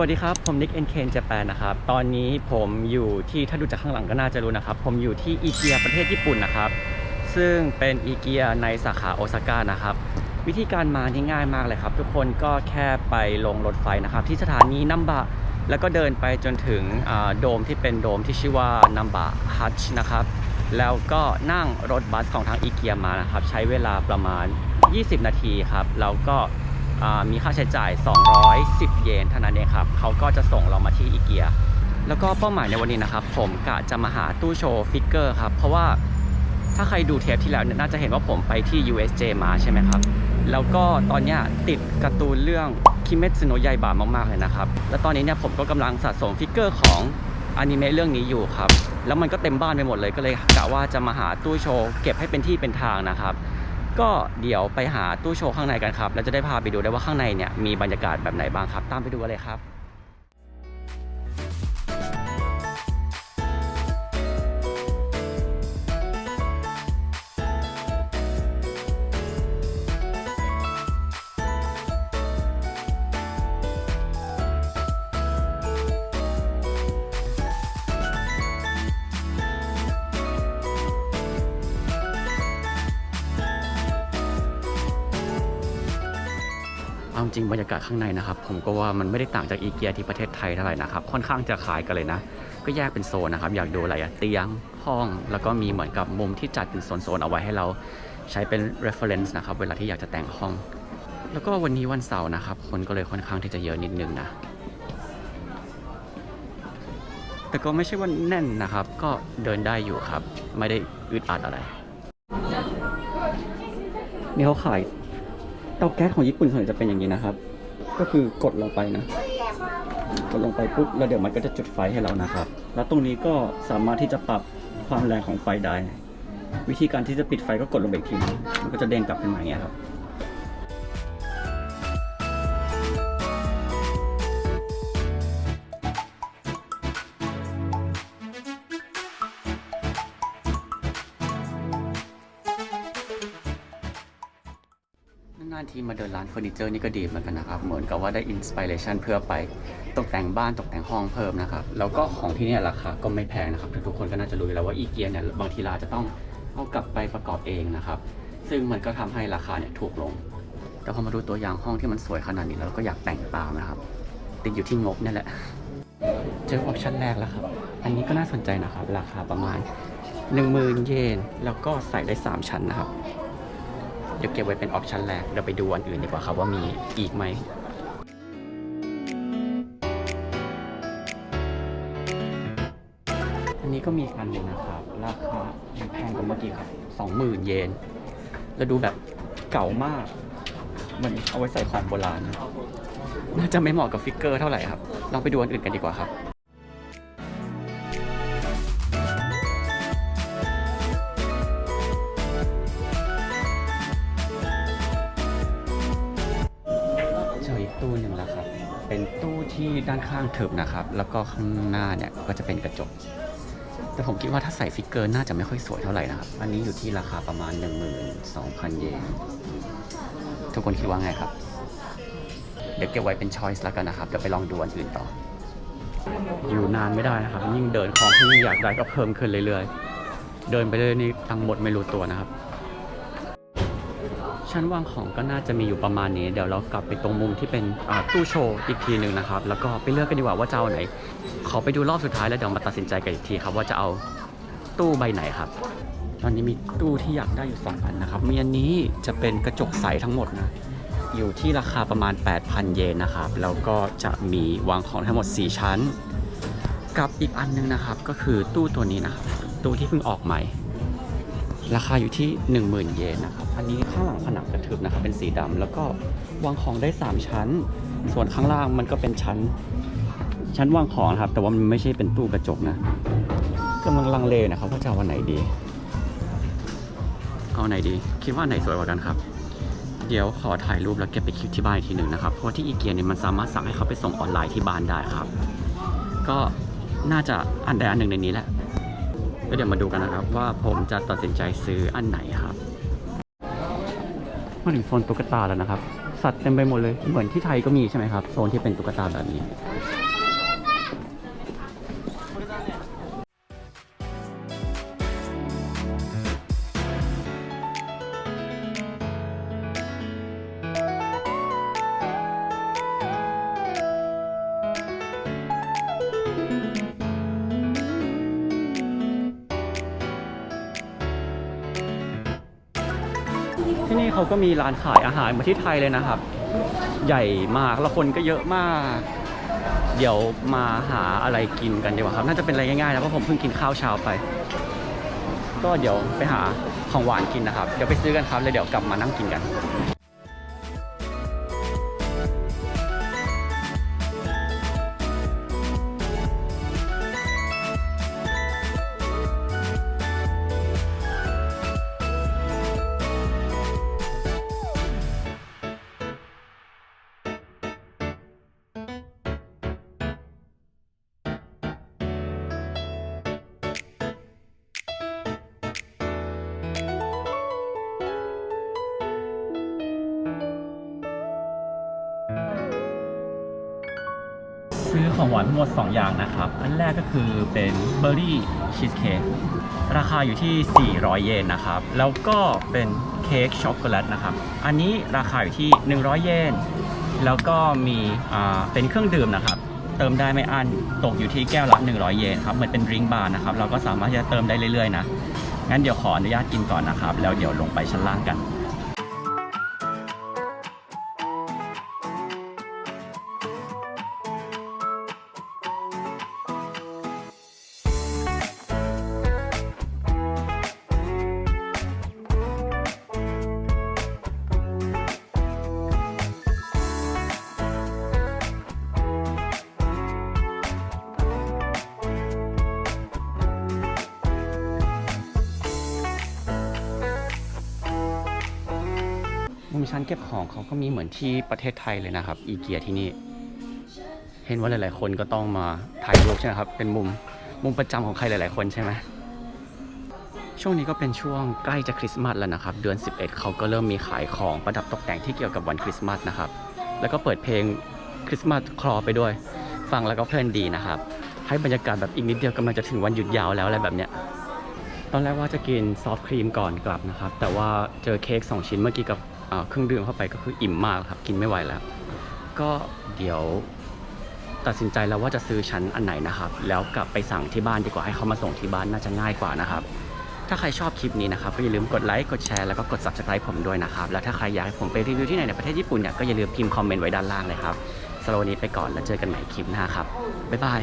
วัสดีครับ ผมนิกเอ็นเคนเจแปนนะครับ ตอนนี้ผมอยู่ที่ถ้าดูจากข้างหลังก็น่าจะรู้นะครับ ผมอยู่ที่อีเกียประเทศญี่ปุ่นนะครับ ซึ่งเป็นอีเกียในสาขาโอซาก้านะครับ วิธีการมาที่ง่ายมากเลยครับ ทุกคนก็แค่ไปลงรถไฟนะครับ ที่สถานีนัมบะ แล้วก็เดินไปจนถึงโดมที่เป็นโดมที่ชื่อว่านัมบะฮัชนะครับ แล้วก็นั่งรถบัสของทางอีเกียมานะครับ ใช้เวลาประมาณ 20 นาทีครับ แล้วก็ มีค่าใช้จ่าย 210 เยนเท่านั้นเองครับเขาก็จะส่งเรามาที่อีเกียแล้วก็เป้าหมายในวันนี้นะครับ ผมกะจะมาหาตู้โชว์ฟิกเกอร์ครับ เพราะว่าถ้าใครดูเทปที่แล้วเนี่ยน่าจะเห็นว่าผมไปที่ USJ มาใช่ไหมครับ แล้วก็ตอนนี้ติดการ์ตูนเรื่องคิเม t สึโนะยายบามาก ๆ เลยนะครับ แล้วตอนนี้เนี่ยผมก็กำลังสะสมฟิกเกอร์ของอนิเมะเรื่องนี้อยู่ครับ แล้วมันก็เต็มบ้านไปหมดเลยก็เลยกะว่าจะมาหาตู้โชว์เก็บให้เป็นที่เป็นทางนะครับ ก็เดี๋ยวไปหาตู้โชว์ข้างในกันครับ แล้วจะได้พาไปดูได้ว่าข้างในเนี่ยมีบรรยากาศแบบไหนบ้างครับ ตามไปดูกันเลยครับ เอาจริงบรรยากาศข้างในนะครับ ผมก็ว่ามันไม่ได้ต่างจากอีเกียที่ประเทศไทยเท่าไหร่นะครับ ค่อนข้างจะคล้ายกันเลยนะ ก็แยกเป็นโซนนะครับ อยากดูอะไรอะเตียงห้อง แล้วก็มีเหมือนกับมุมที่จัดเป็นโซนๆเอาไว้ให้เราใช้เป็น reference นะครับ เวลาที่อยากจะแต่งห้อง แล้วก็วันนี้วันเสาร์นะครับ คนก็เลยค่อนข้างที่จะเยอะนิดนึงนะ แต่ก็ไม่ใช่ว่าแน่นนะครับ ก็เดินได้อยู่ครับ ไม่ได้อึดอัดอะไรนี่เขาขาย เตาแก๊สของญี่ปุ่นส่วนใหญ่จะเป็นอย่างนี้นะครับ ก็คือกดลงไปนะ กดลงไปปุ๊บแล้วเดี๋ยวมันก็จะจุดไฟให้เรานะครับ แล้วตรงนี้ก็สามารถที่จะปรับความแรงของไฟได้ วิธีการที่จะปิดไฟก็กดลงไปอีกทีนึงมันก็จะเด้งกลับขึ้นมาอย่างเงี้ยครับานทีมาเดินร้านเฟอร์นิเจอร์นี่ก็ดีเหมือนกันนะครับ เหมือนกับว่าได้อินสปิเรชันเพื่อไปตกแต่งบ้านตกแต่งห้องเพิ่มนะครับ แล้วก็ของที่นี่ราคาก็ไม่แพงนะครับ ทุกคนก็น่าจะรู้แล้วว่าอีเกียเนี่ยบางทีเราจะต้องเอากลับไปประกอบเองนะครับ ซึ่งมันก็ทำให้ราคาเนี่ยถูกลง แต่พอมาดูตัวอย่างห้องที่มันสวยขนาดนี้แล้วก็อยากแต่งตามนะครับติดอยู่ที่งบเนี่ยแหละ เจอออปชั่นแรกแล้วครับ อันนี้ก็น่าสนใจนะครับ ราคาประมาณ 1 0,000 เยน แล้วก็ใส่ได้ 3 ชั้นนะครับ เดี๋ยวเก็บไว้เป็นออปชันแรกเดี๋ยวไปดูอันอื่นดีกว่าครับว่ามีอีกไหมอันนี้ก็มีคันหนึ่งนะครับ ราคาแพงกว่าเมื่อกี้ครับ20,000เยน แล้วดูแบบเก่ามากมันเอาไว้ใส่ของโบราณน่าจะไม่เหมาะกับฟิกเกอร์เท่าไหร่ครับลองไปดูอันอื่นกันดีกว่าครับ ด้านข้างทึบนะครับ แล้วก็ข้างหน้าเนี่ยก็จะเป็นกระจก แต่ผมคิดว่าถ้าใส่ฟิกเกอร์น่าจะไม่ค่อยสวยเท่าไหร่นะครับ อันนี้อยู่ที่ราคาประมาณ 12,000 เยน ทุกคนคิดว่าไงครับ เดี๋ยวเก็บไว้เป็นช้อยส์แล้วกันนะครับ เดี๋ยวไปลองดูอันอื่นต่อ อยู่นานไม่ได้นะครับ ยิ่งเดินของที่อยากได้ก็เพิ่มขึ้นเรื่อยๆ เดินไปเรื่อยๆนี่ทั้งหมดไม่รู้ตัวนะครับ ชั้นวางของก็น่าจะมีอยู่ประมาณนี้ เดี๋ยวเรากลับไปตรงมุมที่เป็นตู้โชว์อีกทีหนึ่งนะครับ แล้วก็ไปเลือกกันดีกว่าว่าจะเอาไหน ขอไปดูรอบสุดท้ายแล้วเดี๋ยวมาตัดสินใจกันอีกทีครับว่าจะเอาตู้ใบไหนครับ ตอนนี้มีตู้ที่อยากได้อยู่สองอันนะครับ มีอันนี้จะเป็นกระจกใสทั้งหมดนะ อยู่ที่ราคาประมาณ 8,000 เยนนะครับ แล้วก็จะมีวางของทั้งหมด 4 ชั้น กับอีกอันนึงนะครับ ก็คือตู้ตัวนี้นะครับ ตู้ที่เพิ่งออกใหม่ ราคาอยู่ที่ 10,000 เยนนะครับ อันนี้ข้างหลังผนังกระทึบนะครับ เป็นสีดำแล้วก็วางของได้ 3 ชั้น ส่วนข้างล่างมันก็เป็นชั้น ชั้นวางของนะครับ แต่ว่ามันไม่ใช่เป็นตู้กระจกนะกำลังลังเลนะครับว่าจะเอาอันไหนดี เอาไหนดี คิดว่าไหนสวยกว่ากันครับ เดี๋ยวขอถ่ายรูปแล้วเก็บไปคลิปที่บ้านอีกทีหนึ่งนะครับ เพราะที่อีเกียเนี่ยมันสามารถสั่งให้เขาไปส่งออนไลน์ที่บ้านได้ครับ ก็น่าจะอันใดอันหนึ่งในนี้แหละ ก็เดี๋ยวมาดูกันนะครับ ว่าผมจะตัดสินใจซื้ออันไหนครับมาถึงโซนตุ๊กตาแล้วนะครับ สัตว์เต็มไปหมดเลยเหมือนที่ไทยก็มีใช่ไหมครับโซนที่เป็นตุ๊กตาแบบนี้ นี่เขาก็มีร้านขายอาหารเหมาที่ไทยเลยนะครับ ใหญ่มากแล้วคนก็เยอะมาก เดี๋ยวมาหาอะไรกินกันดีกว่าครับ น่าจะเป็นอะไรง่ายๆนะเพราะผมเพิ่งกินข้าวเช้าไป ก็เดี๋ยวไปหาของหวานกินนะครับ เดี๋ยวไปซื้อกันครับแล้วเดี๋ยวกลับมานั่งกินกัน ซื้อของหวานทั้งหมด 2 อย่างนะครับ อันแรกก็คือเป็นเบอร์รี่ชีสเค้กราคาอยู่ที่ 400 เยนนะครับ แล้วก็เป็นเค้กช็อกโกแลตนะครับ อันนี้ราคาอยู่ที่ 100 เยน แล้วก็มีอ่าเป็นเครื่องดื่มนะครับ เติมได้ไม่อั้น ตกอยู่ที่แก้วละ 100 เยนครับ เหมือนเป็นริงบาร์นะครับ เราก็สามารถจะเติมได้เรื่อยๆนะ งั้นเดี๋ยวขออนุญาตกินก่อนนะครับ แล้วเดี๋ยวลงไปชั้นล่างกัน ชั้นเก็บของเขาก็มีเหมือนที่ประเทศไทยเลยนะครับ อีเกียที่นี่ เห็นว่าหลาย ๆ คนก็ต้องมาถ่ายรูปใช่ไหมครับ เป็นมุมมุมประจำของใครหลาย ๆ คนใช่ไหมช่วงนี้ก็เป็นช่วงใกล้จะคริสต์มาสแล้วนะครับ เดือน 11 เขาก็เริ่มมีขายของประดับตกแต่งที่เกี่ยวกับวันคริสต์มาสนะครับ แล้วก็เปิดเพลงคริสต์มาสคลอไปด้วย ฟังแล้วก็เพลินดีนะครับ ให้บรรยากาศแบบอีกนิดเดียวกำลังจะถึงวันหยุดยาวแล้วอะไรแบบเนี้ยตอนแรกว่าจะกินซอฟต์ครีมก่อนกลับนะครับ แต่ว่าเจอเค้กสองชิ้นเมื่อกี้กับ เครื่องดื่มเข้าไปก็คืออิ่มมากครับกินไม่ไหวแล้ว ก็เดี๋ยวตัดสินใจแล้วว่าจะซื้อชั้นอันไหนนะครับ แล้วกลับไปสั่งที่บ้านดีกว่าให้เขามาส่งที่บ้านน่าจะง่ายกว่านะครับ ถ้าใครชอบคลิปนี้นะครับก็อย่าลืมกดไลค์กดแชร์แล้วก็กด subscribe ผมด้วยนะครับแล้วถ้าใครอยากให้ผมไปรีวิวที่ไหนในประเทศญี่ปุ่นเนี่ยก็อย่าลืมพิมพ์คอมเมนต์ไว้ด้านล่างเลยครับสำหรับวันนี้ไปก่อนแล้วเจอกันใหม่คลิปหน้าครับบ๊ายบาย